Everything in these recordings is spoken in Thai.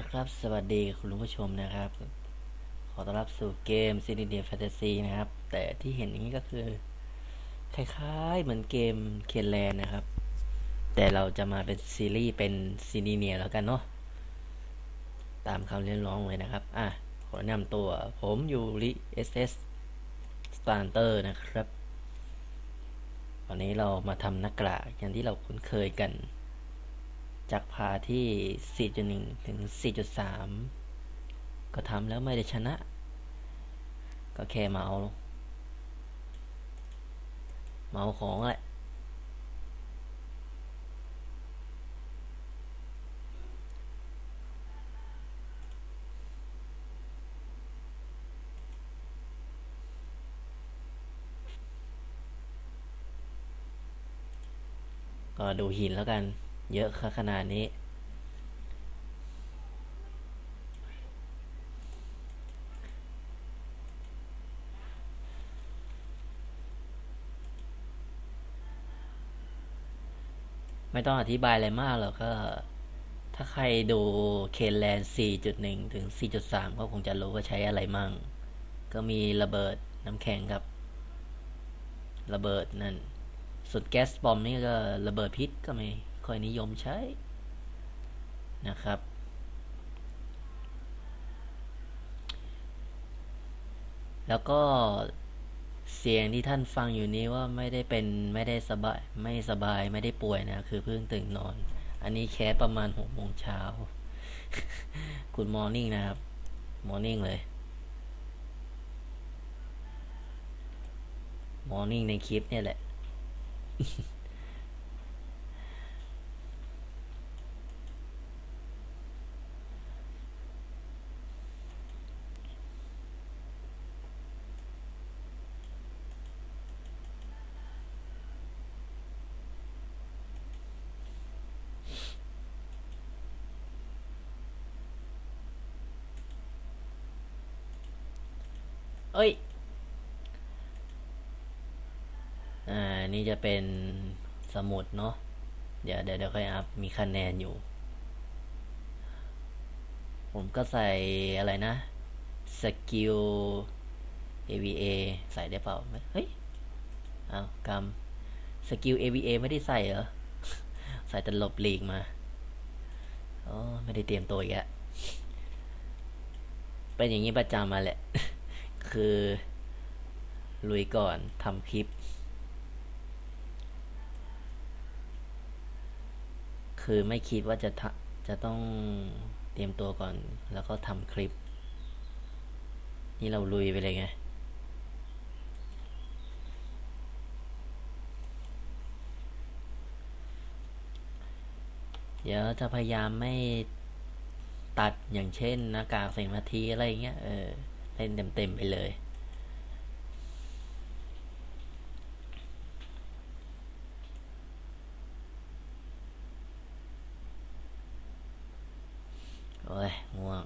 ละครับ สวัสดีคุณผู้ชมนะครับ ขอต้อนรับสู่เกม c d d f a n t a s y นตาซีนะครับ แต่ที่เห็นอย่างนี้ก็คือ คล้ายๆเหมือนเกมเคนแลนนะครับ แต่เราจะมาเป็นซีรีส์เป็นซีนีเนียแล้วกันเนาะ ตามคำเรียกร้องเลยนะครับ อะ ขอแนะนำตัว ผมยูริ SS Starter นะครับ วันนี้เรามาทำนักกระอย่างที่เราคุ้นเคยกัน จากพาที่ 4.1 ถึง 4.3 ก็ทำแล้วไม่ได้ชนะ ก็แค่มาเอามาเอาของแหละก็ดูหินแล้วกัน เยอะขนาดนี้ ไม่ต้องอธิบายอะไรมากหรอกก็ ถ้าใครดูเคนแลนด์4.1 ถึง 4.3 ก็คงจะรู้ว่าใช้อะไรมั่ง ก็มีระเบิดน้ำแข็งกับ ระเบิดนั่นส่วนแก๊สบอมนี่ก็ระเบิดพิษก็ไม่ ค่อยนิยมใช้นะครับ แล้วก็เสียงที่ท่านฟังอยู่นี้ว่าไม่ได้เป็นไม่ได้สบายไม่สบายไม่ได้ป่วยนะคือเพิ่งตื่นนอน อันนี้แค่ประมาณหกโมงเช้าคุณมอร์นิ่งนะครับมอร์นิ่งเลยมอร์นิ่งในคลิปเนี่ยแหละ อ้ย อ่า นี่จะเป็นสมุดเนาะ เดี๋ยวเดี๋ยวเดี๋ยวค่อยอัพ มีคะแนนอยู่ ผมก็ใส่อะไรนะ สกิล AVA ใส่ได้เปล่า เฮ้ยเอากำสกิล AVA ไม่ได้ใส่เหรอ ใส่แต่หลบหลีกมา อ๋อ ไม่ได้เตรียมตัวอีกอะเป็นอย่างนี้ประจำมาแหละ คือลุยก่อนทำคลิป คือไม่คิดว่าจะทจะต้องเตรียมตัวก่อนแล้วก็ทำคลิป นี่เราลุยไปเลยไงเดี๋ยวจะพยายามไม่ตัดอย่างเช่นหน้ากากเสียงนาทีอะไรเงี้ย เออ เล่นเต็มๆไปเลยโอ้ยง่วง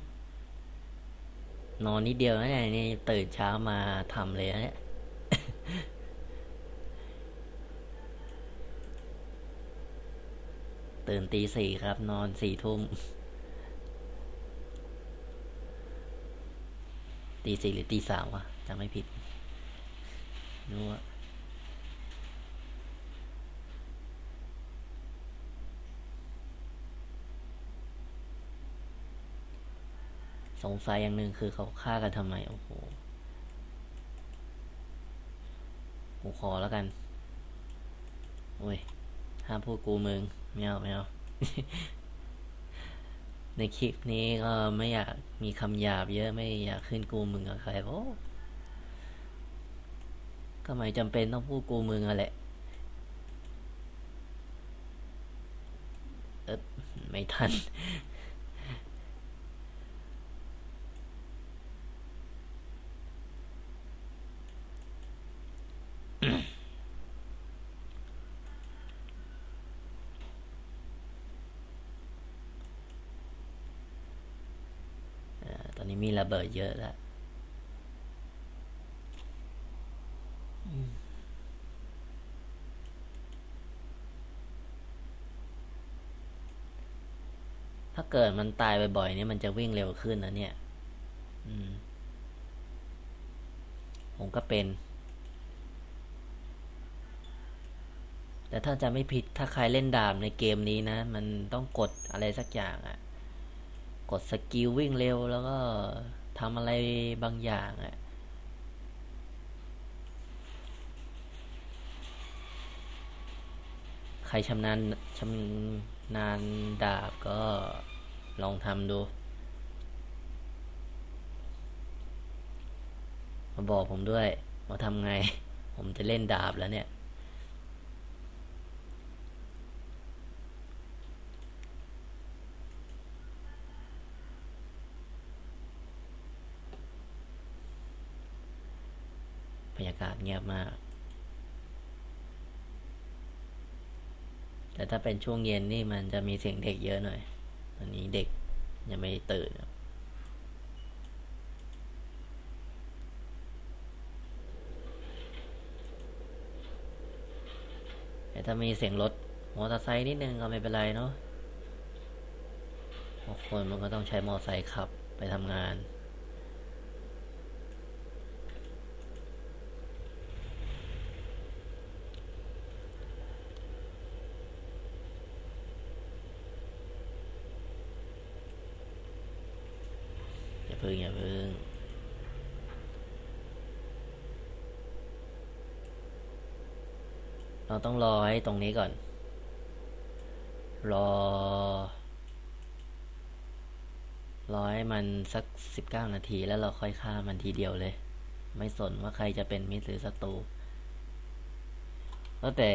นอนนิดเดียวนะเนี่ยนี่ตื่นเช้ามาทำเลยนะเนี่ยตื่นตีสี่ครับ นอนสี่ทุ่ม ตีสี่หรือตีสามวะจำไม่ผิดรู้ว่าสงสัยอย่างหนึ่งคือเขาฆ่ากันทำไม โอ้โหกูขอแล้วกัน โอ้ย ห้ามพูดกูมึงไม่เอาไม่เอา ในคลิปนี้ก็ไม่อยากมีคำหยาบเยอะไม่อยากขึ้นกูมึงกับใครเพราะก็ไม่จำเป็นต้องพูดกูมึงอะแหละเออไม่ทัน อ่าตอนนี้ มีระเบิดเยอะแล้วถ้าเกิดมันตายบ่อยๆเนี่ยมันจะวิ่งเร็วขึ้นนะเนี่ย อืม ผมก็เป็น แต่ถ้าจะไม่ผิดถ้าใครเล่นดาบในเกมนี้นะ มันต้องกดอะไรสักอย่างอะ่ะ ดสกิลวิ่งเร็วแล้วก็ทำอะไรบางอย่างอะ่ะใครชำนาญชำนาญดาบก็ลองทำดูมาบอกผมด้วยว่าทำไง ผมจะเล่นดาบแล้วเนี่ย บ รยากาศเงียบมาก แต่ถ้าเป็นช่วงเย็นนี่มันจะมีเสียงเด็กเยอะหน่อยตอนนี้เด็กยังไม่ตื่นครับแต่ถ้ามีเสียงรถมอเตอร์ไซค์นิดนึงก็ไม่เป็นไรเนาะบางคนมันก็ต้องใช้มอเตอร์ไซค์ขับไปทำงาน อย่าพึ่งอย่าพึ่ง เราต้องรอให้ตรงนี้ก่อน รอ รอให้มันสักสิบเก้านาทีแล้วเราค่อยฆ่ามันทีเดียวเลย ไม่สนว่าใครจะเป็นมิตรหรือศัตรูก็แต่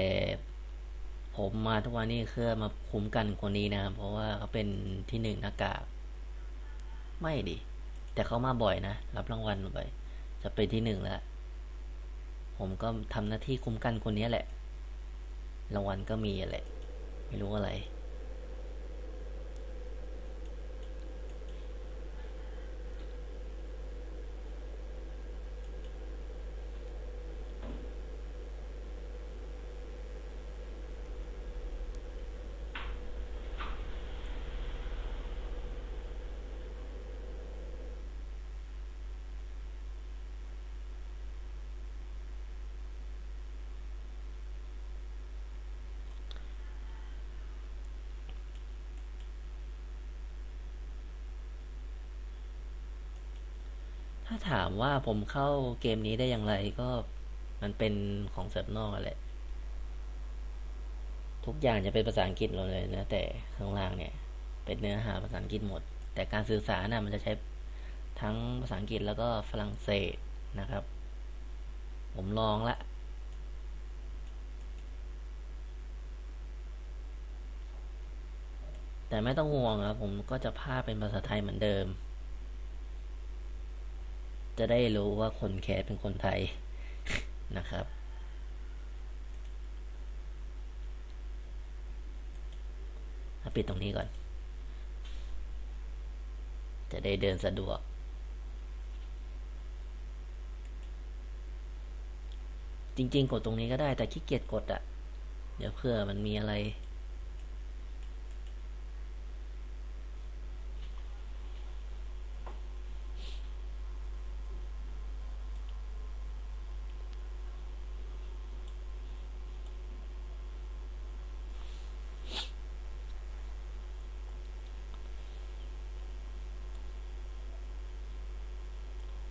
ผมมาทุกวันนี้เพื่อมาคุ้มกันคนนี้นะครับ เพราะว่าเขาเป็นที่หนึ่งหน้ากากไม่ดิ แต่เขามาบ่อยนะ รับรางวัลบ่อย จะเป็นที่หนึ่งแล้ว ผมก็ทำหน้าที่คุ้มกันคนนี้แหละ รางวัลก็มีแหละ ไม่รู้อะไร ถามว่าผมเข้าเกมนี้ได้อย่างไรก็มันเป็นของเซิร์ฟนอกแหละ ทุกอย่างจะเป็นภาษาอังกฤษหมดเลยนะแต่ข้างล่างเนี่ย เป็นเนื้อหาภาษาอังกฤษหมด แต่การสื่อสารน่ะมันจะใช้ทั้งภาษาอังกฤษแล้วก็ฝรั่งเศสนะครับ ผมลองละแต่ไม่ต้องห่วงครับผมก็จะพาเป็นภาษาไทยเหมือนเดิม จะได้รู้ว่าคนแคสเป็นคนไทยนะครับ ปิดตรงนี้ก่อน จะได้เดินสะดวก จริงๆ กดตรงนี้ก็ได้แต่ขี้เกียจกดอะ่ะ เดี๋ยวเพื่อมันมีอะไร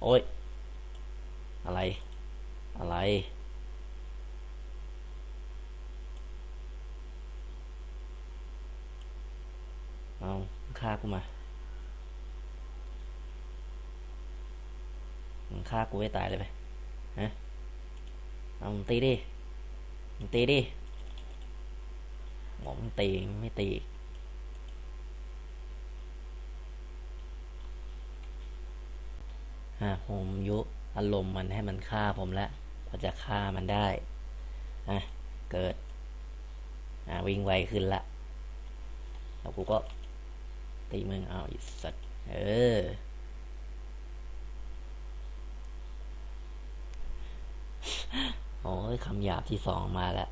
อ้ย อะไร อะไร เอาฆ่ากูมามึงฆ่ากูให้ตายเลยไปฮะเอามึงตีดิมึงตีดิบอมึงตีไม่ตี อะผมยุอารมณ์มันให้มันฆ่าผมแล้วพอจะฆ่ามันได้อะเกิด อะวิ่งไวขึ้นละแล้วกูก็ตีมึงเอาอีสัตว์เออโอ้ยคำหยาบที่สองมาแล้ว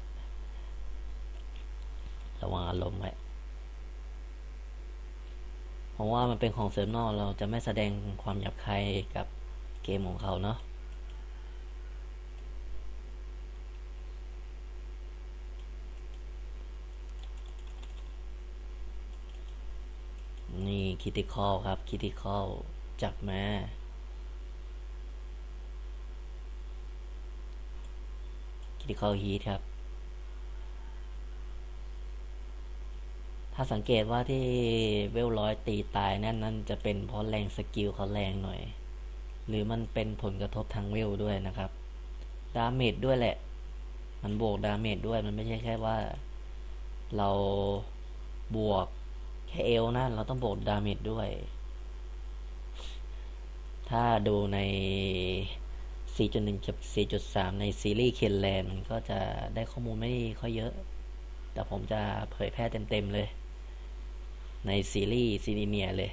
ระวังอารมณ์ไว้ เพราะว่ามันเป็นของเสริมนอกเราจะไม่แสดงความหยาบคายกับเกมของเขาเนาะนี่คิติคอลครับคิติคอลจับมาคิติคอลฮีทครับ ถ้าสังเกตว่าที่เวลร้อยตีตายนั่นนั่นจะเป็นเพราะแรงสกิลเขาแรงหน่อย หรือมันเป็นผลกระทบทางเวลด้วยนะครับ ดาเมจด้วยแหละ มันบวกดาเมจด้วยมันไม่ใช่แค่ว่า เราบวกแค่เอลนะเราต้องบวกดาเมจด้วย ถ้าดูใน 4.1กับ4.3 ในซีรีส์เคนแลนมันก็จะได้ข้อมูลไม่ค่อยเยอะ แต่ผมจะเผยแพร่เต็มๆเลย ในซีรีส์ซีนีเนียเลย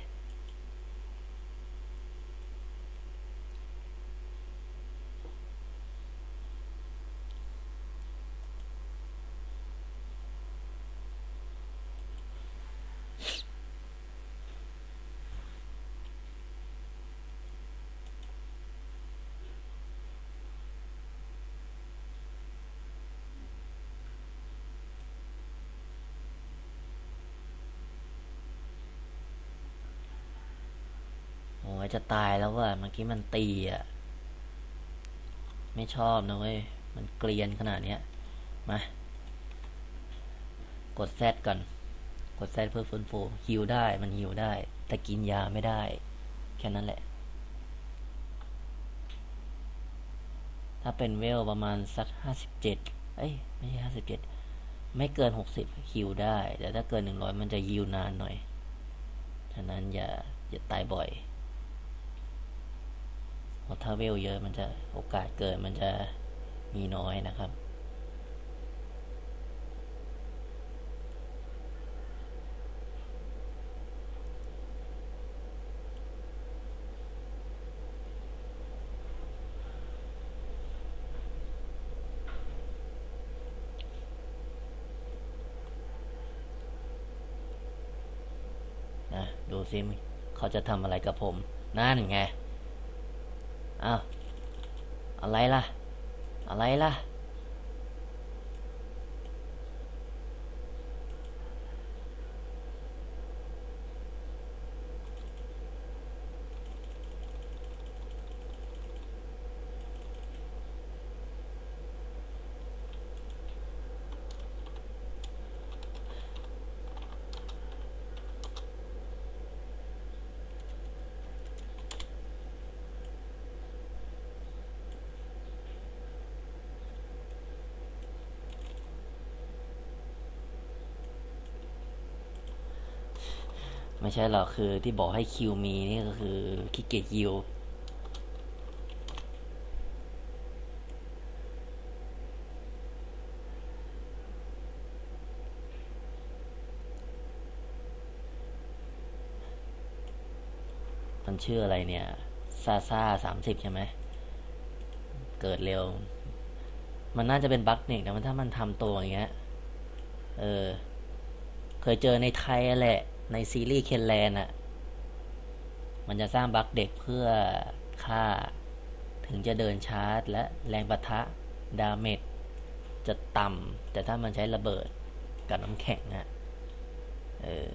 จะตายแล้วว่ะเมื่อกี้มันตีอะ ไม่ชอบนะเว้ย มันเกลียนขนาดเนี้ย มา กดแซดก่อน กดแซดเพื่อฟื้นฟูฮิวได้มันฮิวได้ แต่กินยาไม่ได้ แค่นั้นแหละ ถ้าเป็นเวลประมาณสักห้าสิบเจ็ดเอ้ย ไม่ใช่ห้าสิบเจ็ดไม่เกินหกสิบฮิวได้ แต่ถ้าเกินหนึ่งร้อยมันจะฮิวนานหน่อยฉะนั้นอย่าอย่าตายบ่อย ราะถ้าเวลเยอะมันจะโอกาสเกิดมันจะมีน้อยนะครับ นะ ดูซิเขาจะทำอะไรกับผม นั่นไง อ้าวอะไรล่ะ อะไรล่ะ ไม่ใช่หรอกคือที่บอกให้คิวมีนี่ก็คือขี้เกียจยิวมันชื่ออะไรเนี่ย ซาซาสามสิบใช่ไหม เกิดเร็ว มันน่าจะเป็นบั๊กเน็กนะมันถ้ามันทำตัวอย่างเงี้ย เออ เคยเจอในไทยแหละ ในซีรีส์เคนแลนอะมันจะสร้างบั๊กเด็กเพื่อฆ่า ถึงจะเดินชาร์จ และแรงปะทะดาเมจจะต่ำแต่ถ้ามันใช้ระเบิดกับน้ำแข็งอะเออ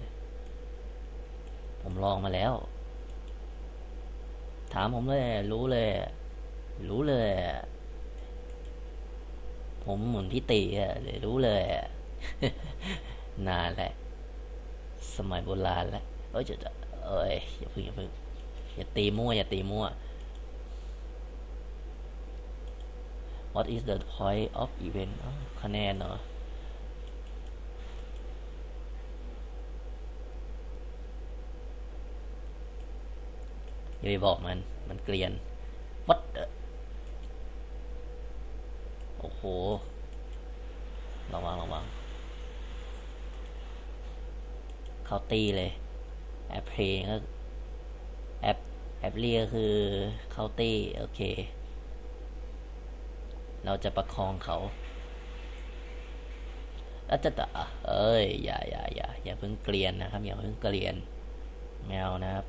ผมลองมาแล้ว ถามผมเลย รู้เลย รู้เลย ผมเหมือนพี่ตีอะเลยรู้เลยอะนานแหละ สมัยโบราณแล้วเอ้ยจะจะเอ้ยอย่าพึ่งอย่าพึ่งอย่าตีมั่วอย่าตีมั่ว What is the point of event คะแนนเหรออย่าไปบอกมัน มันเกลียน What the โอ้โหระวังระวัง เขาตีเลยแอปเพลงก็แอปแอปเรียก็คือเขาตีโอเค เราจะประคองเขาแล้วจะตะเอ้ยอย่าอย่าอย่าอย่าเพิ่งเกลียนนะครับ อย่าเพิ่งเกลียนแมวนะครับ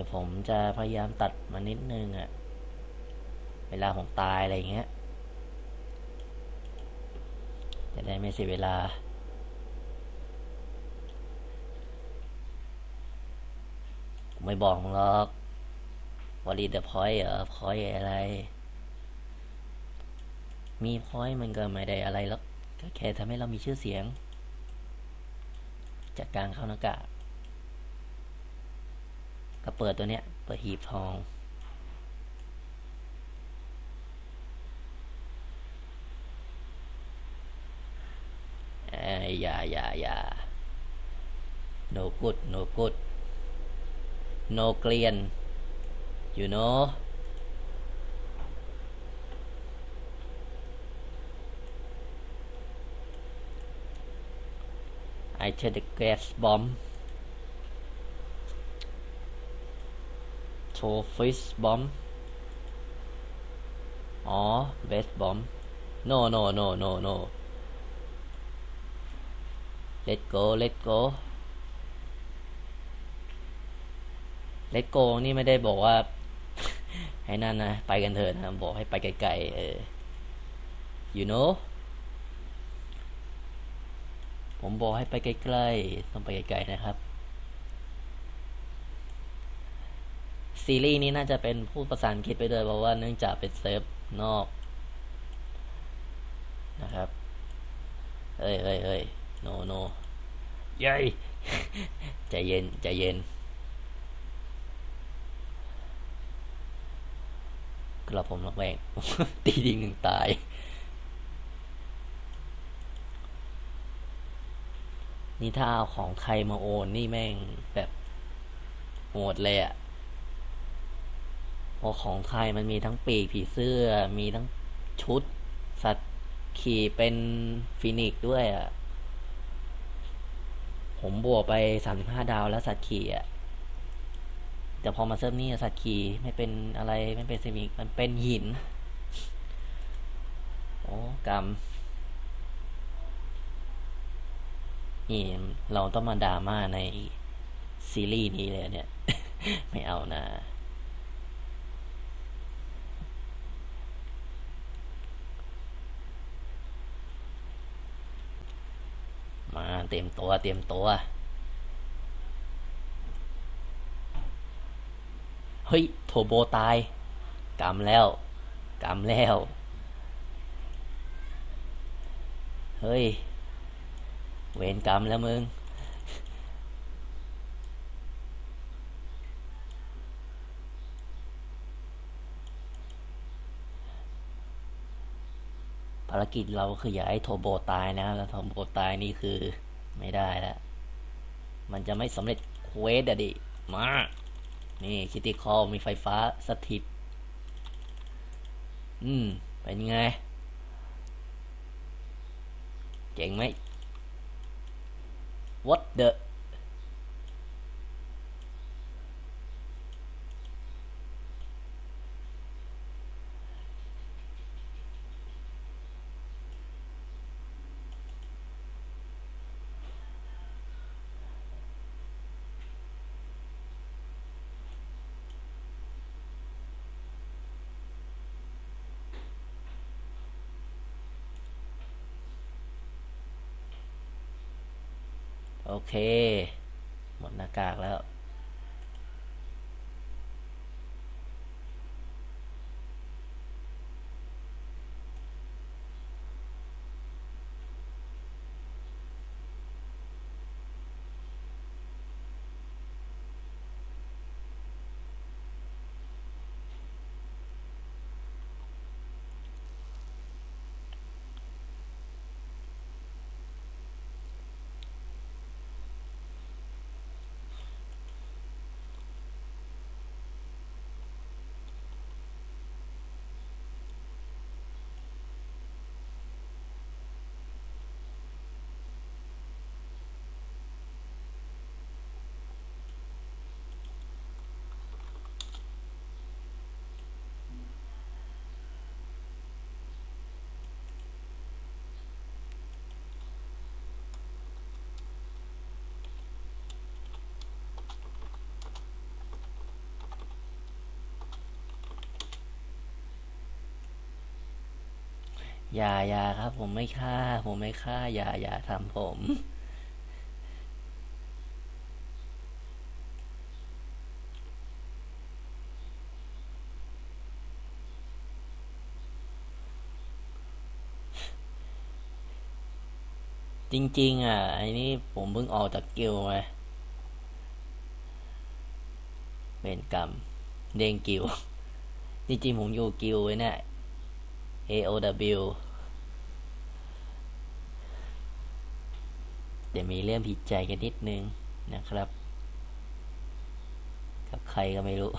ดี๋ยวผมจะพยายามตัดมานิดนึงอะเวลาผมตายอะไรเงี้ย จะได้ไม่เสียเวลา ไม่บอกหรอกวอลีเดอะพอยต์เหรอพอย์อะไร มีพอยต์มันก็ไม่ได้อะไรหรอกก็แค่ทำให้เรามีชื่อเสียง จากการเข้าหน้ากาก ก็เปิดตัวเนี้ย เปิดหีบทอง เอ้ยอย่าอย่าอย่า no good no good no เกลียน you know I take the gas bomb to fish bomb อ๋อ gas bomb no no no no no let go let go let go นี่ไม่ได้บอกว่า ให้นั่นนะ ไปกันเถอะนะ บอกให้ไปไกลๆเออ you know ผมบอกให้ไปใกลๆ ต้องไปไกลๆนะครับ ซีรีส์นี้น่าจะเป็นพูดภาษาอังกฤษไปด้วยเพราะว่าเนื่องจากเป็นเซิร์ฟนอกนะครับ เอ้ยเอ้ยเอ้ย no no เยัยใจเย็น ใจเย็น กระผมระแวงตีดิงหนึ่งตาย นี่ถ้าเอาของใครมาโอน นี่แม่งแบบโหดเลยอะ พราของใครมันมีทั้งปีกผีเสื้อ มีทั้งชุด สัตว์ขี่เป็นฟินิกซ์ด้วยอะผมบวกไปสามสิบห้าดาวแล้วสัตว์ขี่อะแต่พอมาเซิร์ฟนี่สัตว์ขี่ไม่เป็นอะไรไม่เป็นฟินิกมันเป็นหิน โอ้กรรมนี่เราต้องมาดราม่าในซีรีส์นี้เลยเนี่ย ไม่เอานะ มา เตรียมตัวเตรียมตัว เฮ้ยโทโบตายกำแล้วกำแล้ว เฮ้ย เวรกรรมแล้วมึงภารกิจเราคืออย่าให้โทโบตายนะครับแล้วโทโบตายนี่คือ ไม่ได้แล้วมันจะไม่สำเร็จเควสอะดิ มา นี่คิติคอลมีไฟฟ้าสถิต อืม เป็นไง เจ๋งไหม What the โอเค หมดหน้ากากแล้ว อย่าอย่าครับ ผมไม่ฆ่า ผมไม่ฆ่า อย่าอย่าทำผม จริง ๆ อะไอ้นี่ผมเพิ่งออกจากกิลมาเวรกรรมเด้งกิลจริงๆผมอยู่กิลไว้เนี่ย AOW เดี๋ยวมีเรื่องผิดใจกันนิดนึงนะครับ กับใครก็ไม่รู้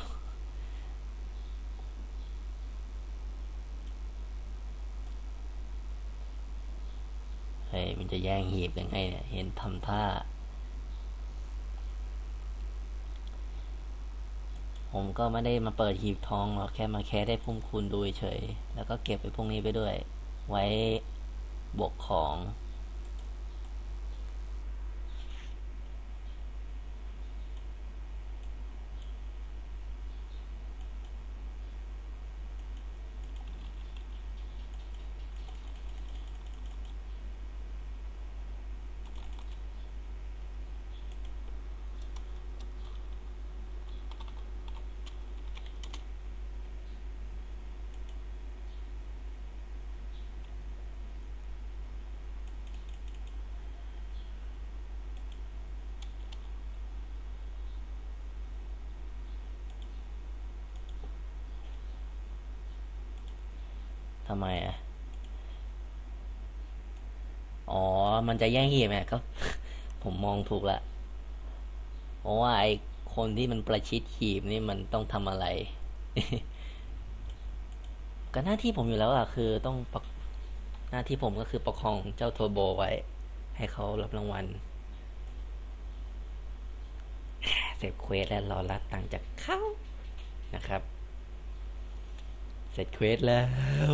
เฮ้ยมันจะแย่งหีบยังไงเนี่ย เห็นทำท่า ผมก็ไม่ได้มาเปิดหีบทองหรอกแค่มาแค่ได้พุ่มคูณดูเฉย แล้วก็เก็บไปพวกนี้ไปด้วย ไว้บวกของำไมอะ อ๋อ มันจะแย่งหีบไงก็ ผมมองถูกละ เพราะว่าไอ้คนที่มันประชิดหีบนี่มันต้องทำอะไร ก็หน้าที่ผมอยู่แล้วอะคือต้องหน้าที่ผมก็คือประคองเจ้าโทโบไว้ ให้เขารับรางวัลเสร็จเควสแล้วรอรับตังจากเขานะครับ เสร็จเควสแล้ว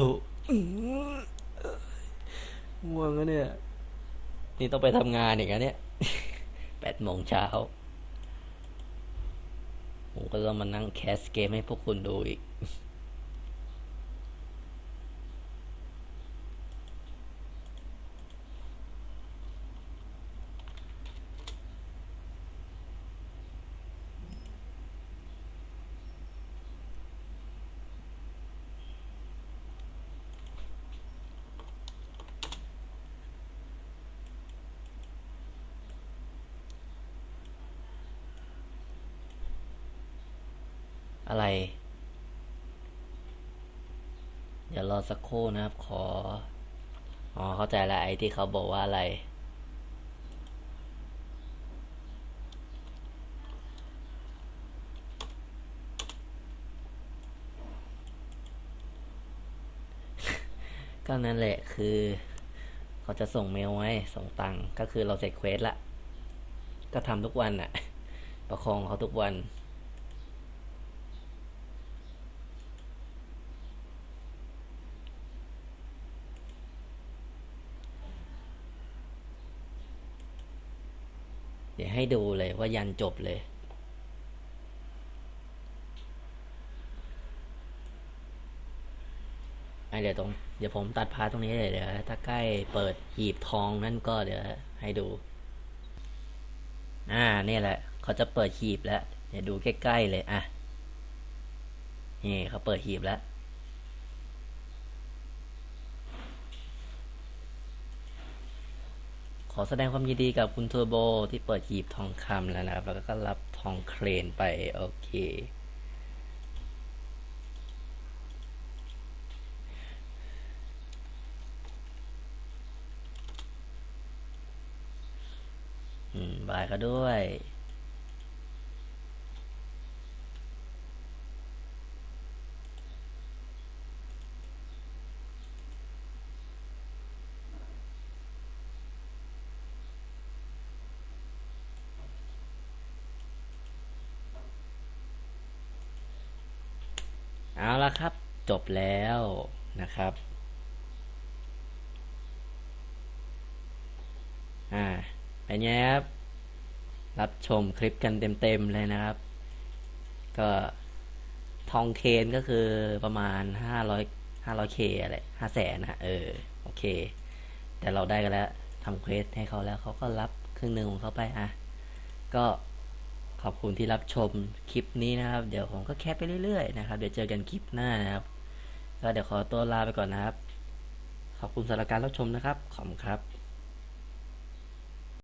อื้อง่วงแล้วเนี่ย นี่ต้องไปทำงานอีกแล้วเนี่ยแปดโมงเช้า ผมก็ต้องมานั่งแคสเกมให้พวกคุณดูอีก อะไร เดี๋ยวรอสักครู่นะครับ ขอ อ๋อ เข้าใจละไอ้ที่เขาบอกว่าอะไร ก็นั่นแหละคือ เขาจะส่งเมลไว้ส่งตังค์ก็คือเราเสร็จเควสละ ก็ทำทุกวันอะประคองเขาทุกวัน เดี๋ยว ให้ดูเลยว่ายันจบเลยอะเดี๋ยวตรง เดี๋ยวผมตัดพาตรงนี้เลยเดี๋ยวถ้าใกล้เปิดหีบทองนั่นก็เดี๋ยวให้ดู อ่าเนี่ยแหละ เขาจะเปิดหีบแล้ว เดี๋ยวดูใกล้ๆเลย อะ นี่เขาเปิดหีบแล้ว อแสดงความยินดีกับคุณเทอร์โบที่เปิดหีบทองคำแล้วนะครับ แล้วก็รับทองเครนไป โอเค อืม บายก็ด้วย เอาละครับ จบแล้วนะครับอ่าเป็นไงครับรับชมคลิปกันเต็มๆเลยนะครับ ก็ทองเคนก็คือประมาณห้าร้อยห้าร้อยเคอะไรห้าแสนนะเออ โอเค แต่เราได้กันแล้วทำเควสให้เขาแล้วเขาก็รับครึ่งหนึ่งของเขาไปอะ ก็ ขอบคุณที่รับชมคลิปนี้นะครับ เดี๋ยวผมก็แคปไปเรื่อยๆนะครับ เดี๋ยวเจอกันคลิปหน้านะครับ ก็เดี๋ยวขอตัวลาไปก่อนนะครับ ขอบคุณสำหรับการรับชมนะครับ ขอบคุณครับ